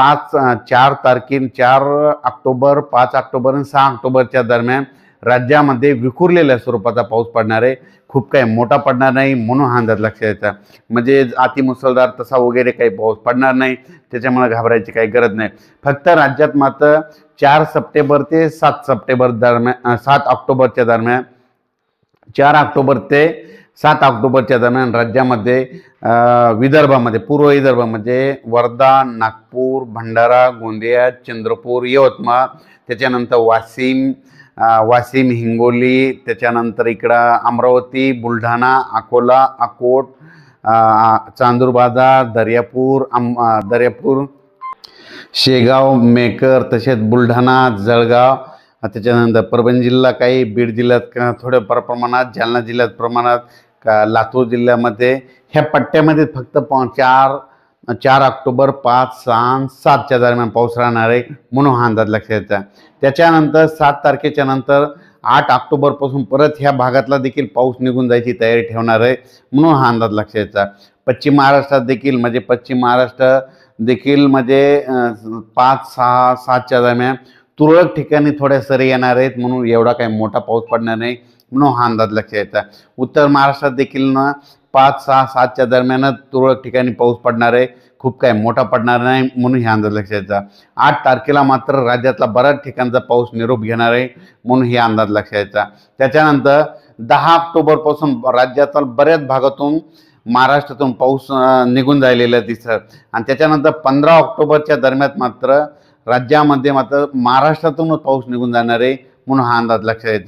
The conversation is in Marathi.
पाच चार तारखेन चार ऑक्टोबर पाच ऑक्टोबर आणि सहा ऑक्टोबरच्या दरम्यान राज्यामध्ये विखुरलेल्या स्वरूपाचा पाऊस पडणार आहे. खूप काही मोठा पडणार नाही म्हणून हा अंदाज लक्षात येतं. म्हणजे अति मुसळधार तसा वगैरे काही पाऊस पडणार नाही त्याच्यामुळे घाबरायची काही गरज नाही. फक्त राज्यात मात्र चार सप्टेंबर ते सात सप्टेंबर दरम्यान सात ऑक्टोबरच्या दरम्यान चार ऑक्टोबर ते सात ऑक्टोबरच्या दरम्यान राज्यामध्ये विदर्भामध्ये पूर्व विदर्भामध्ये वर्धा नागपूर भंडारा गोंदिया चंद्रपूर यवतमाळ त्याच्यानंतर वाशिम वाशिम हिंगोली त्याच्यानंतर इकडं अमरावती बुलढाणा अकोला अकोट चांदूरबाजार दर्यापूर आम दर्यापूर शेगाव मेकर तसेच बुलढाणा जळगाव त्याच्यानंतर परभणी जिल्हा काही बीड जिल्ह्यात थोड्या फार प्रमाणात जालना जिल्ह्यात प्रमाणात का लातूर जिल्ह्यामध्ये ह्या पट्ट्यामध्ये फक्त पा चार चार ऑक्टोबर पाच सहा सातच्या दरम्यान पाऊस राहणार आहे म्हणून हा अंदाज लक्षात येतो त्याच्यानंतर सात तारखेच्या नंतर आठ ऑक्टोबरपासून परत ह्या भागातला देखील पाऊस निघून जायची तयारी ठेवणार आहे म्हणून हा अंदाज लक्षात यायचा पश्चिम महाराष्ट्रात देखील म्हणजे पश्चिम महाराष्ट्र देखील म्हणजे पाच सहा सातच्या दरम्यान तुरळक ठिकाणी थोड्या सरी येणार आहेत म्हणून एवढा काही मोठा पाऊस पडणार नाही. म्हणून हा अंदाज लक्षात यायचा उत्तर महाराष्ट्रात देखील ना पाच सहा सातच्या दरम्यानच तुरळक ठिकाणी पाऊस पडणार आहे. खूप काही मोठा पडणार नाही म्हणून हे अंदाज लक्षात यायचा आठ तारखेला मात्र राज्यातला बऱ्याच ठिकाणचा पाऊस निरोप घेणार आहे म्हणून हे अंदाज लक्षात यायचा त्याच्यानंतर दहा ऑक्टोबरपासून राज्यातील बऱ्याच भागातून महाराष्ट्रातून पाऊस निघून जायलेला दिसत आणि त्याच्यानंतर पंधरा ऑक्टोबरच्या दरम्यान मात्र राज्यामध्ये मात्र महाराष्ट्रातूनच पाऊस निघून जाणार आहे म्हणून हा अंदाज लक्षात येतो.